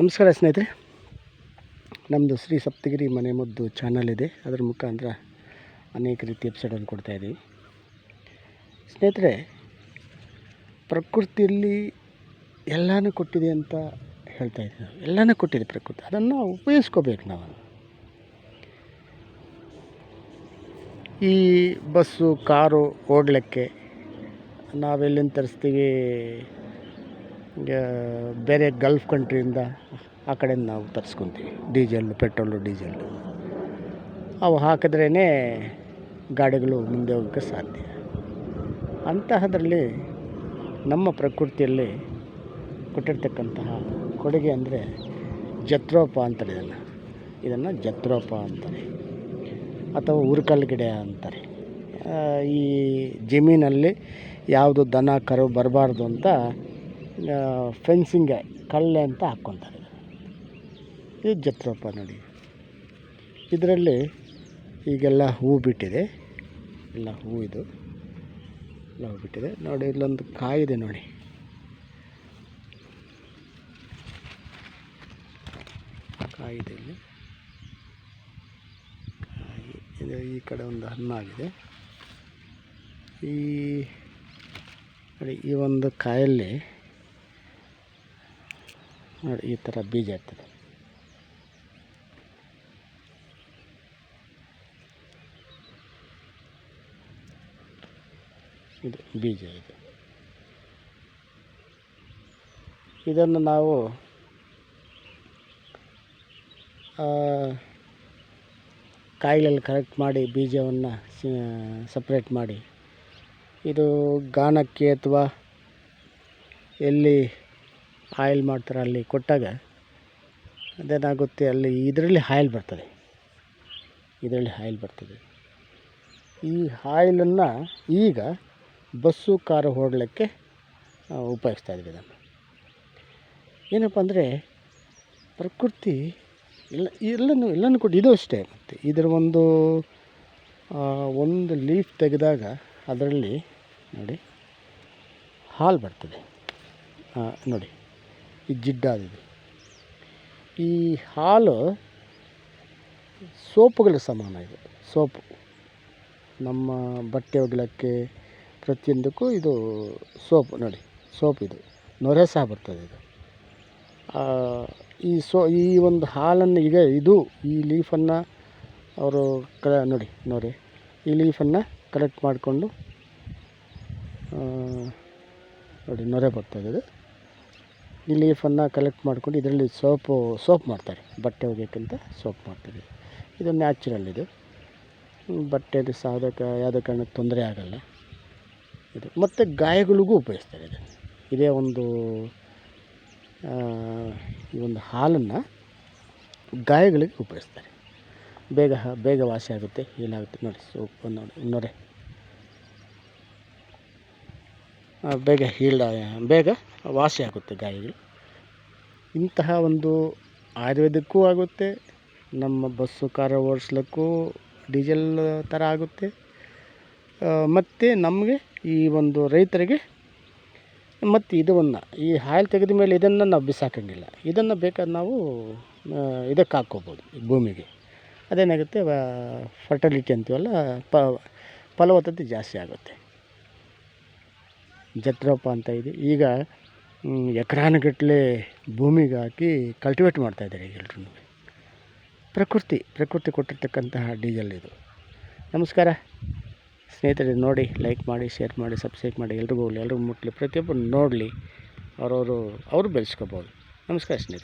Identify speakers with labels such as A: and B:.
A: ನಮಸ್ಕಾರ ಸ್ನೇಹಿತರೆ. ನಮ್ಮದು ಶ್ರೀ ಸಪ್ತಗಿರಿ ಮನೆ ಮುದ್ದು ಚಾನಲ್ ಇದೆ. ಅದರ ಮುಖಾಂತರ ಅನೇಕ ರೀತಿ ಎಪಿಸೋಡನ್ನು ಕೊಡ್ತಾಯಿದ್ದೀವಿ ಸ್ನೇಹಿತರೆ, ಪ್ರಕೃತಿಯಲ್ಲಿ ಎಲ್ಲನೂ ಕೊಟ್ಟಿದೆ ಅಂತ ಹೇಳ್ತಾ ಇದ್ದೀವಿ ನಾವು ಎಲ್ಲನೂ ಕೊಟ್ಟಿದೆ ಪ್ರಕೃತಿ. ಅದನ್ನು ಉಪಯೋಗಿಸ್ಕೋಬೇಕು ನಾವು. ಈ ಬಸ್ಸು, ಕಾರು ಓಡಲಿಕ್ಕೆ ನಾವೆಲ್ಲಿಂದ ತರಿಸ್ತೀವಿ? ಬೇರೆ ಗಲ್ಫ್ ಕಂಟ್ರಿಯಿಂದ ಆ ಕಡೆಯಿಂದ ನಾವು ತರಿಸ್ಕೊತೀವಿ. ಡೀಸೆಲ್ಲು ಪೆಟ್ರೋಲು ಡೀಸೆಲ್ಲು ಅವು ಹಾಕಿದ್ರೇ ಗಾಡಿಗಳು ಮುಂದೆ ಹೋಗೋಕ್ಕೆ ಸಾಧ್ಯ. ಅಂತಹದ್ರಲ್ಲಿ ನಮ್ಮ ಪ್ರಕೃತಿಯಲ್ಲಿ ಕೊಟ್ಟಿರ್ತಕ್ಕಂತಹ ಕೊಡುಗೆ ಅಂದರೆ ಜತ್ರೋಪ ಅಂತಾರೆ ಇದನ್ನು. ಇದನ್ನು ಜತ್ರೋಪ ಅಂತಾರೆ. ಅಥವಾ ಉರ್ಕಲ್ ಗಿಡ ಅಂತಾರೆ ಈ ಜಮೀನಲ್ಲಿ ಯಾವುದು ದನ, ಕರು ಬರಬಾರ್ದು ಅಂತ ಫೆನ್ಸಿಂಗೆ ಕಳ್ಳೆ ಅಂತ ಹಾಕ್ಕೊತಾರೆ. ಇದು ಜತ್ರೋಪ ನೋಡಿ. ಇದರಲ್ಲಿ ಈಗೆಲ್ಲ ಹೂ ಬಿಟ್ಟಿದೆ. ಎಲ್ಲ ಹೂ ಇದು. ಎಲ್ಲ ಹೂ ಬಿಟ್ಟಿದೆ. ನೋಡಿ, ಇಲ್ಲೊಂದು ಕಾಯಿದೆ ನೋಡಿ. ಕಾಯಿದೆ ಇಲ್ಲಿ. ಈ ಕಡೆ ಒಂದು ಹಣ್ಣಾಗಿದೆ ಈ, ನೋಡಿ, ಈ ಒಂದು ಕಾಯಲ್ಲಿ ನೋಡಿ, ಈ ಥರ ಬೀಜ ಇರ್ತದೆ. ಇದು ಬೀಜ ಇದು. ಇದನ್ನು ನಾವು ಕಾಯಿಲಲ್ಲಿ ಕರೆಕ್ಟ್ ಮಾಡಿ ಬೀಜವನ್ನು ಸಪ್ರೇಟ್ ಮಾಡಿ. ಇದು ಗಾಣಕ್ಕೆ ಅಥವಾ ಎಲ್ಲಿ ಆಯಿಲ್ ಮಾಡ್ತಾರೆ ಅಲ್ಲಿ ಕೊಟ್ಟಾಗ ಅದೇನಾಗುತ್ತೆ ಅಲ್ಲಿ ಇದರಲ್ಲಿ ಆಯಿಲ್ ಬರ್ತದೆ. ಇದರಲ್ಲಿ ಆಯಿಲ್ ಬರ್ತದೆ. ಈ ಆಯಿಲನ್ನು ಈಗ ಬಸ್ಸು ಕಾರು ಓಡಲಿಕ್ಕೆ ಉಪಯೋಗಿಸ್ತಾ ಇದ್ದೀವಿ ಇದನ್ನು. ಏನಪ್ಪ ಅಂದರೆ ಪ್ರಕೃತಿ ಎಲ್ಲ, ಎಲ್ಲನೂ ಎಲ್ಲನೂ ಕೊಟ್ಟು ಇದು ಅಷ್ಟೇ ಮತ್ತು. ಇದರ ಒಂದು ಒಂದು ಲೀಫ್ ತೆಗೆದಾಗ ಅದರಲ್ಲಿ ನೋಡಿ ಹಾಲು ಬರ್ತದೆ. ನೋಡಿ. ಈ ಜಿಡ್ಡಾದಿದೆ ಈ ಹಾಲು ಸೋಪುಗಳ ಸಮಾನ ಇದೆ, ಸೋಪು. ನಮ್ಮ ಬಟ್ಟೆ ಒಗ್ಲಕ್ಕೆ ಪ್ರತಿಯೊಂದಕ್ಕೂ ಇದು ಸೋಪು, ನೋಡಿ, ಸೋಪ್ ಇದು. ನೊರೆ ಸಹ ಬರ್ತದೆ ಇದು. ಈ ಸೋ, ಈ ಒಂದು ಹಾಲನ್ನು ಈಗ ಇದು, ಈ ಲೀಫನ್ನು ಅವರು ಕ ನೋಡಿ ನೋಡಿ ಈ ಲೀಫನ್ನು ಕಲೆಕ್ಟ್ ಮಾಡಿಕೊಂಡು ನೋಡಿ, ನೊರೆ ಬರ್ತದೆ ಇದು. ಈ ಲೀಫನ್ನು ಕಲೆಕ್ಟ್ ಮಾಡ್ಕೊಂಡು ಇದರಲ್ಲಿ ಸೋಪು, ಸೋಪ್ ಮಾಡ್ತಾರೆ, ಬಟ್ಟೆ ಒಗೆಯೋಕ್ಕಿಂತ ಸೋಪ್ ಮಾಡ್ತಾರೆ. ಇದು ನ್ಯಾಚುರಲ್ ಇದು. ಬಟ್ಟೆಗೆ ಸಾಧಕ ಯಾವುದಕ್ಕೆ ಯಾವುದೇ ಕಾರಣಕ್ಕೆ ತೊಂದರೆ ಆಗಲ್ಲ. ಇದು ಮತ್ತು ಗಾಯಗಳಿಗೂ ಉಪಯೋಗಿಸ್ತಾರೆ ಇದು ಇದೇ ಒಂದು ಈ ಒಂದು ಹಾಲನ್ನು ಗಾಯಗಳಿಗೆ ಉಪಯೋಗಿಸ್ತಾರೆ. ಬೇಗ ಬೇಗ ವಾಸಿ ಆಗುತ್ತೆ ಏನಾಗುತ್ತೆ ನೋಡಿ, ಸೋಪ್ ನೋಡಿ ನೊರೆ ಆ, ಬೇಗ ಹೀಲ್ ಬೇಗ ವಾಸಿ ಆಗುತ್ತೆ ಗಾಯಗಳು ಇಂತಹ ಒಂದು ಆಯುರ್ವೇದಕ್ಕೂ ಆಗುತ್ತೆ, ನಮ್ಮ ಬಸ್ಸು, ಕಾರ ಓಡಿಸ್ಲಿಕ್ಕೂ ಡೀಸೆಲ್ ಥರ ಆಗುತ್ತೆ. ಮತ್ತು ನಮಗೆ ಈ ಒಂದು ರೈತರಿಗೆ ಮತ್ತು ಇದನ್ನು, ಈ ಹಾಯಿಲ್ ತೆಗೆದ ಮೇಲೆ ಇದನ್ನು ನಾವು ಬಿಸಾಕಂಗಿಲ್ಲ. ಇದನ್ನು ಬೇಕಾದ್ರೆ ನಾವು ಇದಕ್ಕೆ ಹಾಕ್ಕೋಬೋದು ಭೂಮಿಗೆ. ಅದೇನಾಗುತ್ತೆ ಫರ್ಟಲಿಟಿ ಅಂತೀವಲ್ಲ ಫಲವತ್ತತೆ ಜಾಸ್ತಿ ಆಗುತ್ತೆ. ಜತ್ರೋಪ ಅಂತ ಇದೆ. ಈಗ ಎಕರಾನುಗಟ್ಟಲೆ ಭೂಮಿಗೆ ಹಾಕಿ ಕಲ್ಟಿವೇಟ್ ಮಾಡ್ತಾಯಿದ್ದಾರೆ ಈಗ ಎಲ್ರೂ ಪ್ರಕೃತಿ ಪ್ರಕೃತಿ ಕೊಟ್ಟಿರ್ತಕ್ಕಂತಹ ಡೀಸೆಲ್ ಇದು. ನಮಸ್ಕಾರ. ಸ್ನೇಹಿತರೆ, ನೋಡಿ ಲೈಕ್ ಮಾಡಿ ಶೇರ್ ಮಾಡಿ ಸಬ್ಸ್ಕ್ರೈಬ್ ಮಾಡಿ, ಎಲ್ರಿಗೂ ಹೋಗಲಿ ಎಲ್ರಿಗೂ ಮುಟ್ಟಲಿ ಪ್ರತಿಯೊಬ್ಬರು ನೋಡಲಿ, ಅವರವರು, ಅವರು ಬೆಳೆಸ್ಕೋಬೋದು. ನಮಸ್ಕಾರ ಸ್ನೇಹಿತರೆ.